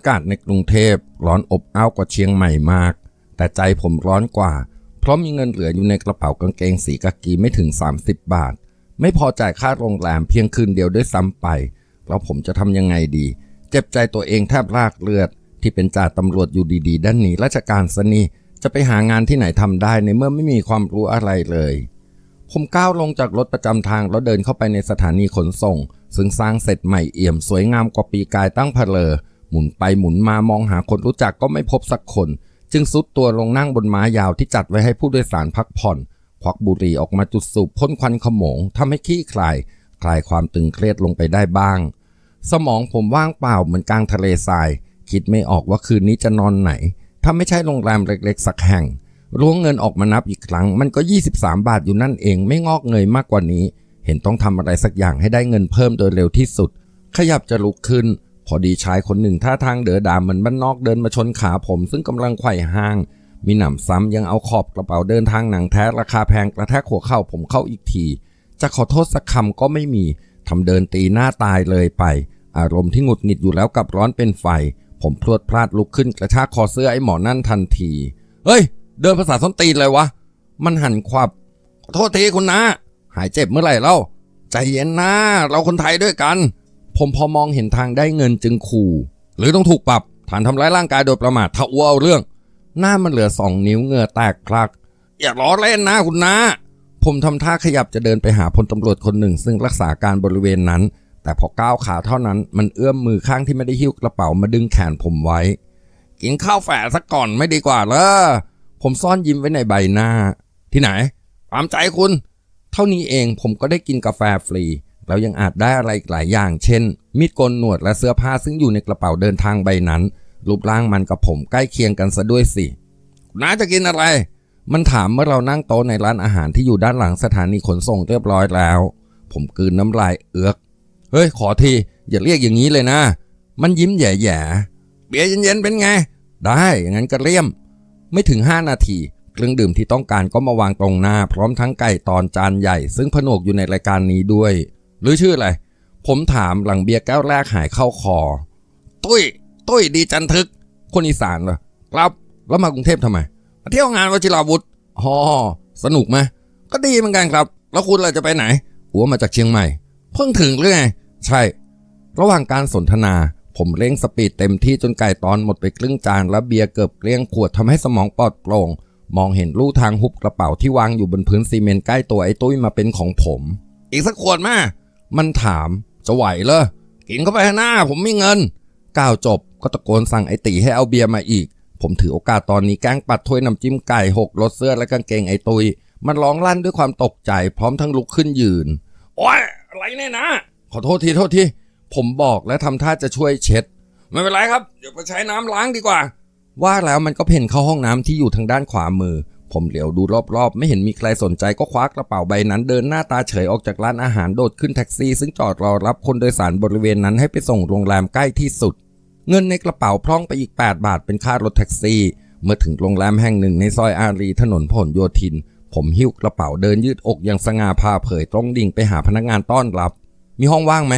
ากาศในกรุงเทพร้อนอบอ้าวกว่าเชียงใหม่มาก แต่ใจผมร้อนกว่า เพราะมีเงินเหลืออยู่ในกระเป๋ากางเกงสีกากีไม่ถึง 30 บาท ไม่พอจ่ายค่าโรงแรมเพียงคืนเดียวด้วยซ้ำไป แล้วผมจะทำยังไงดี เจ็บใจตัวเองแทบรากเลือด ที่เป็นจ่าตำรวจอยู่ดีๆ ด้านนี้ราชการสนีจะไปหางานที่ไหนทำได้ในเมื่อไม่มีความรู้อะไรเลย ผมก้าวลงจากรถประจำทางแล้วเดินเข้าไปในสถานีขนส่ง ซึ่งสร้างเสร็จใหม่เอี่ยมสวยงามกว่าปีกายตั้งเพลอ หมุนไปหมุนมามองหาคนรู้จักก็ไม่พบสักคน จึงซุดตัวลงนั่งบนม้ายาวที่จัดไว้ให้ผู้โดยสารพักผ่อน ควักบุหรี่ออกมาจุดสูบพ่นควันขโมงทำให้ขี้คลาย คลายความตึงเครียดลงไปได้บ้าง สมองผมว่างเปล่าเหมือนกลางทะเลทราย คิดไม่ออกว่าคืนนี้จะนอนไหน ถ้าไม่ใช่โรงแรมเล็กๆ สักแห่งล้วงเงินออกมานับอีกครั้ง มันก็ 23 บาทอยู่นั่นเองไม่งอกเงยมากกว่านี้ เห็นต้องทำอะไรสักอย่างให้ได้เงินเพิ่มโดยเร็วที่สุด ขยับจะลุกขึ้น พอดีชายคนหนึ่งท่าทางเดือดาเหมือนบ้านนอกเดินมาชนขาผม ซึ่งกำลังไขว่ห้าง มีหนำซ้ำยังเอาขอบกระเป๋าเดินทางหนังแท้ราคาแพงกระแทกหัวเข่าผมเข้าอีกที จะขอโทษสักคำก็ไม่มีทำเดินตีหน้าตายเลยไป อารมณ์ที่หงุดหงิดอยู่แล้วกับร้อนเป็นไฟ ผมพรวดพลาดลุกขึ้นกระชากคอเสื้อไอ้หมอนั่นทันที เฮ้ย เดินภาษาส้นตีนเลยวะ มันหันควับ ขอโทษทีคุณนะ หายเจ็บเมื่อไหร่เล่า ใจเย็นนะเราคนไทยด้วยกัน ผมพอมองเห็นทางได้เงินจึงขู่ หรือต้องถูกปรับฐานทำร้ายร่างกายโดยประมาทถ้าอ้วเอาเรื่อง หน้ามันเหลือสองนิ้วเงือแตกพลัก อย่าล้อเล่นนะคุณนะ ผมทำท่าขยับจะเดินไปหาพลตำรวจคนหนึ่ง ซึ่งรักษาการบริเวณนั้น แต่พอก้าวขาเท่านั้นมันเอื้อมมือข้างที่ไม่ได้หิ้วกระเป๋ามาดึงแขนผมไว้ กินข้าวแฝดสักก่อนไม่ดีกว่าเหรอผมซ่อนยิ้มไว้ในใบหน้า ที่ไหนตามใจคุณ เท่านี้เองผมก็ได้กินกาแฟฟรี แล้วยังอาจได้อะไรอีกหลายอย่าง เช่น มีดโกนหนวดและเสื้อผ้าซึ่งอยู่ในกระเป๋าเดินทางใบนั้น รูปร่างมันกับผมใกล้เคียงกันซะด้วยสิน้าจะกินอะไร มันถามเมื่อเรานั่งโต๊ะในร้านอาหารที่อยู่ด้านหลังสถานีขนส่งเรียบร้อยแล้ว ผมกืนน้ำลายเอือก เฮ้ย ขอที อย่าเรียกอย่างนี้เลยนะ มันยิ้มแย่ๆเบียร์เย็นๆเป็นไง ได้อย่างนั้นก็เลี่ยม ไม่ถึง 5 นาทีเครื่องดื่มที่ต้องการก็มาวางตรงหน้า พร้อมทั้งไก่ตอนจานใหญ่ ซึ่งผนวกอยู่ในรายการนี้ด้วย หรือชื่ออะไร ผมถามหลังเบียร์แก้วแรกหายเข้าคอ ตุ้ย ตุ้ยดีจันทึก คนอีสานเหรอครับแล้วมากรุงเทพทำไม มาเที่ยวงานวชิราวุธอ๋อสนุกไหมก็ดีเหมือนกันครับ แล้วคุณล่ะจะไปไหน หัวมาจากเชียงใหม่ เพิ่งถึงหรือไง ใช่ ระหว่างการสนทนา ผมเร่งสปีดเต็มที่จนไก่ตอนหมดไปครึ่งจาน และเบียร์เกือบเกลี้ยงขวดทำให้สมองปลอดโปร่ง มองเห็นลู่ทางหุบกระเป๋าที่วางอยู่บนพื้นซีเมนต์ใกล้ตัวไอ้ตุ้ยมาเป็นของผม อีกสักขวดมา มันถามจะไหวเหรอกินเข้าไปให้หน้า ผมมีเงินก้าวจบก็ตะโกนสั่งไอตีให้เอาเบียร์มาอีก ผมถือโอกาสตอนนี้แกล้งปัดถ้วยน้ำจิ้มไก่หกรถเสื้อและกางเกงไอตุย มันร้องลั่นด้วยความตกใจ พร้อมทั้งลุกขึ้นยืน โอ้ยอะไรเนี่ยนะ ขอโทษทีโทษทีผมบอกและทำท่าจะช่วยเช็ด ไม่เป็นไรครับ เดี๋ยวไปใช้น้ำล้างดีกว่า ว่าแล้วมันก็เพ่นเข้าห้องน้ำที่อยู่ทางด้านขวามือ ผมเหลียวดูรอบๆ ไม่เห็นมีใครสนใจก็คว้ากระเป๋าใบนั้นเดินหน้าตาเฉยออกจากร้านอาหารโดดขึ้นแท็กซี่ ซึ่งจอดรอรับคนโดยสารบริเวณนั้นให้ไปส่งโรงแรมใกล้ที่สุด เงินในกระเป๋าพร่องไปอีก 8 บาทเป็นค่ารถแท็กซี่ เมื่อถึงโรงแรมแห่งหนึ่งในซอยอารีถนนพหลโยธิน ผมหิ้วกระเป๋าเดินยืดอกอย่างสง่าผ่าเผยตรงดิ่งไปหาพนักงานต้อนรับ มีห้องว่างไหม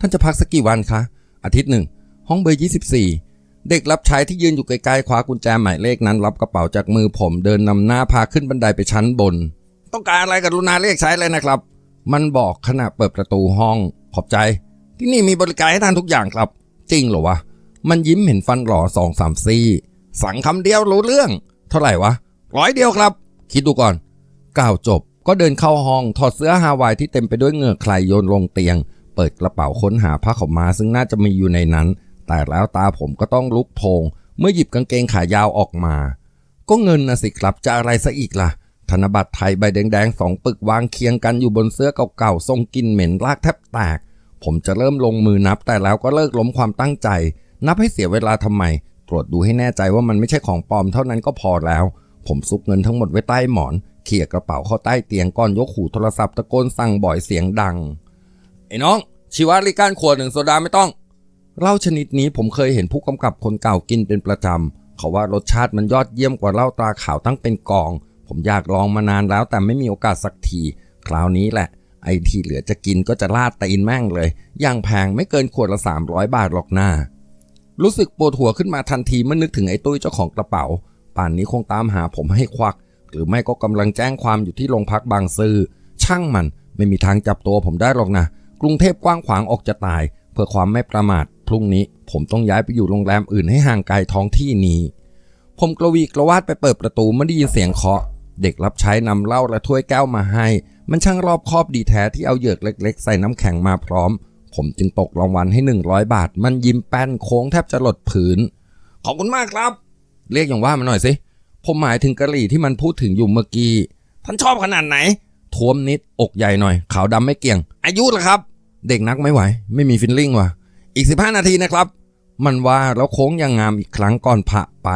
ท่านจะพักสักกี่วันคะอาทิตย์หนึ่งห้องเบอร์24 เด็กรับใช้ที่ยืนอยู่ไกลๆคว้ากุญแจหมายเลขนั้น รับกระเป๋าจากมือผมเดินนำหน้าพาขึ้นบันไดไปชั้นบน ต้องการอะไรกับรุณาเรียกใช้เลยนะครับ มันบอกขณะเปิดประตูห้อง ขอบใจ ที่นี่มีบริการให้ท่านทุกอย่างครับ จริงเหรอวะ มันยิ้มเห็นฟันหล่อสองสามซี่สั่งคำเดียวรู้เรื่อง เท่าไหร่วะร้อยเดียวครับ คิดดูก่อนก้าวจบก็เดินเข้าห้องถอดเสื้อฮาวายที่เต็มไปด้วยเหงื่อใครโยนลงเตียง เปิดกระเป๋าค้นหาผ้าขาวม้าซึ่งน่าจะมีอยู่ในนั้น แต่แล้วตาผมก็ต้องลุกโพง เมื่อหยิบกางเกงขายาวออกมา ก็เงินนะสิครับจะอะไรซะอีกล่ะ ธนบัตรไทยใบแดงๆสองปึกวางเคียงกันอยู่บนเสื้อเก่าๆทรงกลินเหม็นลากแทบแตก ผมจะเริ่มลงมือนับ แต่แล้วก็เลิกล้มความตั้งใจ นับให้เสียเวลาทำไม ตรวจดูให้แน่ใจว่ามันไม่ใช่ของปลอมเท่านั้นก็พอแล้ว ผมซุกเงินทั้งหมดไว้ใต้หมอนเขี่ยกระเป๋าเข้าใต้เตียงก่อนยกหูโทรศัพท์ตะโกนสั่งบ่อยเสียงดังไอ้น้องชีวาลิการขวดหนึ่งโซดาไม่ต้อง เหล้าชนิดนี้ผมเคยเห็นผู้กำกับคนเก่ากินเป็นประจำเขาว่ารสชาติมันยอดเยี่ยมกว่าเหล้าตราขาวตั้งเป็นกอง ผมอยากลองมานานแล้วแต่ไม่มีโอกาสสักที คราวนี้แหละ ไอ้ที่เหลือจะกินก็จะลาดตีนแม่งเลย อย่างแพงไม่เกินขวดละ 300 บาทหรอกหน้า รู้สึกปวดหัวขึ้นมาทันทีเมื่อนึกถึงไอ้ตุ้ยเจ้าของกระเป๋า ป่านนี้คงตามหาผมให้ควัก หรือไม่ก็กำลังแจ้งความอยู่ที่โรงพักบางซื่อช่างมันไม่มีทางจับตัวผมได้หรอกนะกรุงเทพกว้างขวางออกจะตาย เพื่อความไม่ประมาท พรุ่งนี้ ผมต้องย้ายไปอยู่โรงแรมอื่นให้ห่างไกลท้องที่นี้ ผมกระวีกระวาดไปเปิดประตูเมื่อได้ยินเสียงเคาะ เด็กรับใช้นำเหล้าและถ้วยแก้วมาให้ มันช่างรอบคอบดีแท้ที่เอาเหยือกเล็ก ๆ ใส่น้ำแข็งมาพร้อม ผมจึงตกรางวัลให้ 100 บาท มันยิ้มแป้นโค้งแทบจะหลดผืน ขอบคุณมากครับ เรียกอย่างว่ามาหน่อยสิ ผมหมายถึงกะหรี่ที่มันพูดถึงอยู่เมื่อกี้ ท่านชอบขนาดไหนท้วมนิด อกใหญ่หน่อย ขาวดำไม่เกี่ยง อายุละครับ เด็กนักไม่ไหว ไม่มีฟิลลิ่งว่ะ อีก 15 นาทีนะครับ มันว่าแล้วโค้งยังงามอีกครั้งก่อนผะไป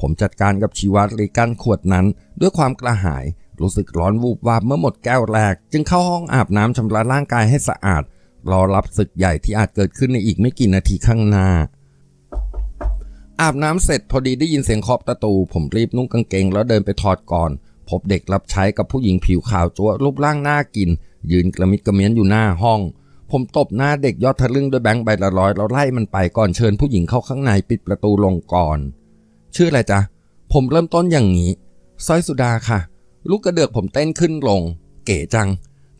ผมจัดการกับชีวัตรีกันขวดนั้น ด้วยความกระหาย รู้สึกร้อนวูบวาบเมื่อหมดแก้วแรก จึงเข้าห้องอาบน้ำชำระร่างกายให้สะอาด รอรับศึกใหญ่ที่อาจเกิดขึ้นในอีกไม่กี่นาทีข้างหน้าอาบน้ำเสร็จพอดีได้ยินเสียงเคาะประตู ผมรีบนุ่งกางเกงแล้วเดินไปถอดก่อน พบเด็กรับใช้กับผู้หญิงผิวขาวจั๊วรูปร่างน่ากิน ยืนกระมิดกระเมียนอยู่หน้าห้อง ผมตบหน้าเด็กยอดทะลึ่งด้วยแบงค์ใบละร้อยแล้วไล่มันไปก่อนเชิญผู้หญิงเข้าข้างในปิดประตูลงก่อน ชื่ออะไรจ๊ะ ผมเริ่มต้นอย่างนี้สร้อยสุดาค่ะ ลูกกระเดือกผมเต้นขึ้นลง เก๋จัง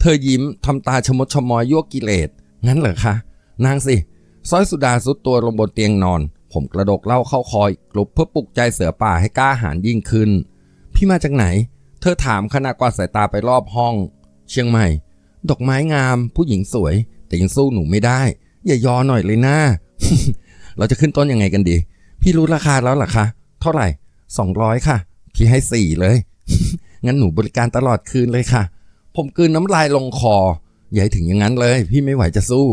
เธอยิ้มทำตาชมดชมอยยั่วกิเลส งั้นเหรอคะ นางสิสร้อยสุดาสุดตัวลงบนเตียงนอน ผมกระดกเหล้าเข้าคอยกลุบเพื่อปลุกใจเสือป่าให้กล้าหาญยิ่งขึ้น พี่มาจากไหน เธอถามขณะกวาดสายตาไปรอบห้อง เชียงใหม่ ดอกไม้งาม ผู้หญิงสวย แต่ยังสู้หนูไม่ได้ อย่ายอหน่อยเลยนะเราจะขึ้นต้นยังไงกันดี พี่รู้ราคาแล้วหรอคะ เท่าไหร่สองร้อยค่ะ พี่ให้สี่เลย งั้นหนูบริการตลอดคืนเลยค่ะ ผมกืนน้ำลายลงคอ อย่าให้ถึงอย่างนั้นเลย พี่ไม่ไหวจะสู้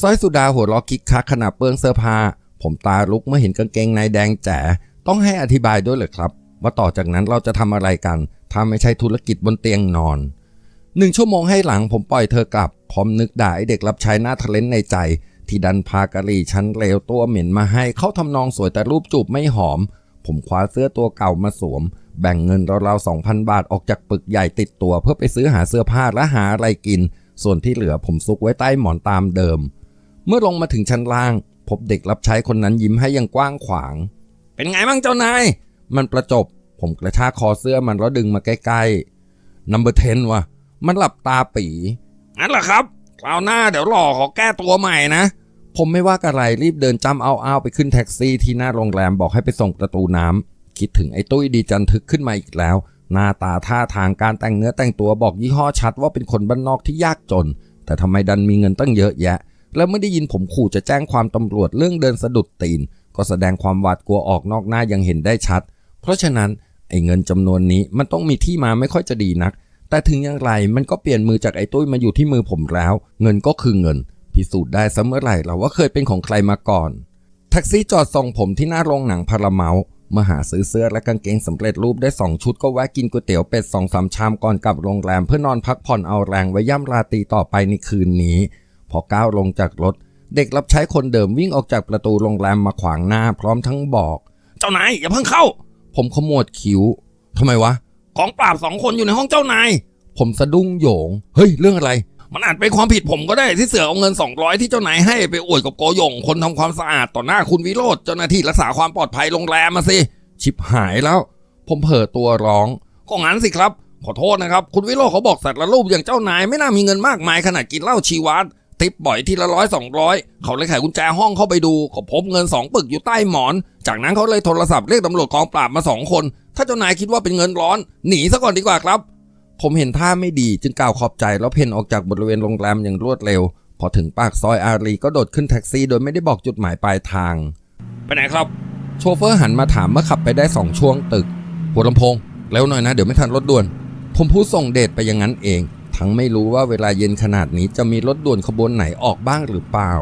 สร้อยสุดาหัวเราะคิกคักขณะเปื้องเสื้อผ้า ผมตาลุกเมื่อเห็นกางเกงในแดงแจ๋ต้องให้อธิบายด้วยเหรอครับ ว่าต่อจากนั้นเราจะทำอะไรกัน ถ้าไม่ใช่ธุรกิจบนเตียงนอน หนึ่งชั่วโมงให้หลังผมปล่อยเธอกลับ พร้อมนึกด่าไอ้เด็กรับใช้หน้าทะเลนในใจ ที่ดันพากะหรี่ชั้นเลวตัวเหม็นมาให้เขาทำนองสวยแต่รูปจูบไม่หอม ผมคว้าเสื้อตัวเก่ามาสวม แบ่งเงินราวๆสองพันบาทออกจากปึกใหญ่ติดตัวเพื่อไปซื้อหาเสื้อผ้าและหาอะไรกิน ส่วนที่เหลือผมซุกไว้ใต้หมอนตามเดิม เมื่อลงมาถึงชั้นล่าง พบเด็กรับใช้คนนั้นยิ้มให้อยังกว้างขวาง เป็นไงบ้างเจ้านายมันประจบ ผมกระชากคอเสื้อมันแล้วดึงมาใกล้ๆ number 10ว่ะ มันหลับตาปีงั้นเหรอครับคราวหน้าเดี๋ยวหล่อขอแก้ตัวใหม่นะ ผมไม่ว่าอะไรรีบเดินจำเอาเอาๆไปขึ้นแท็กซี่ที่หน้าโรงแรมบอกให้ไปส่งประตูน้ำคิดถึงไอ้ตุ้ยดีจันทึกขึ้นมาอีกแล้ว หน้าตาท่าทางการแต่งเนื้อแต่งตัวบอกยี่ห้อชัดว่าเป็นคนบ้านนอกที่ยากจน แต่ทำไมดันมีเงินตั้งเยอะแยะ แล้วไม่ได้ยินผมขู่จะแจ้งความตำรวจเรื่องเดินสะดุดตีน ก็แสดงความหวาดกลัวออกนอกหน้ายังเห็นได้ชัด เพราะฉะนั้นไอ้เงินจำนวนนี้มันต้องมีที่มาไม่ค่อยจะดีนัก แต่ถึงอย่างไรมันก็เปลี่ยนมือจากไอ้ตุ้ยมาอยู่ที่มือผมแล้ว เงินก็คือเงิน พิสูจน์ได้เสมอไหร่เราว่าเคยเป็นของใครมาก่อน แท็กซี่จอดส่งผมที่หน้าโรงหนังพาราเมามาหาซื้อเสื้อและกางเกงสำเร็จรูปได้ 2 ชุดก็แวะกินก๋วยเตี๋ยวเป็ดสองสามชามก่อนกลับโรงแรมเพื่อนอนพักผ่อนเอาแรงไว้ย่ำราตรีต่อไปในคืนนี้ พอก้าวลงจากรถ เด็กรับใช้คนเดิมวิ่งออกจากประตูโรงแรมมาขวางหน้าพร้อมทั้งบอก เจ้านายอย่าเพิ่งเข้า ผมขมวดคิ้วทำไมวะ ของปราบสองคนอยู่ในห้องเจ้านาย ผมสะดุ้งโยง เฮ้ย เรื่องอะไร มันอาจเป็นความผิดผมก็ได้ที่เสือเอาเงิน 200 ที่เจ้านายให้ไปอวดกับโกยง คนทำความสะอาดต่อหน้าคุณวิโรธเจ้าหน้าที่รักษาความปลอดภัยโรงแรมมาสิ ชิบหายแล้ว ผมเผลอตัวร้องก็งั้นสิครับ ขอโทษนะครับ คุณวิโรธเขาบอกสัตว์ละรูปอย่างเจ้านายไม่น่ามีเงินมากมายขนาดกินเหล้าชีวัตติปบ่อยทีละร้อยสองร้อยเขาเลยไขกุญแจห้องเข้าไปดูก็พบเงินสองปึกอยู่ใต้หมอน จากนั้นเขาเลยโทรศัพท์เรียกตำรวจกองปราบมาสองคน ถ้าเจ้านายคิดว่าเป็นเงินร้อน หนีซะก่อนดีกว่าครับ ผมเห็นท่าไม่ดีจึงกล่าวขอบใจแล้วเพนออกจากบริเวณโรงแรมอย่างรวดเร็ว พอถึงปากซอยอารีก็โดดขึ้นแท็กซี่ โดยไม่ได้บอกจุดหมายปลายทาง ไปไหนครับ โชเฟอร์หันมาถามเมื่อขับไปได้สองช่วงตึก หัวลำโพงเร็วหน่อยนะ เดี๋ยวไม่ทันรถด่วน ผมพูดส่งเดชไปอย่างนั้นเอง ทั้งไม่รู้ว่าเวลาเย็นขนาดนี้จะมีรถด่วนขบวนไหนออกบ้างหรือเปล่า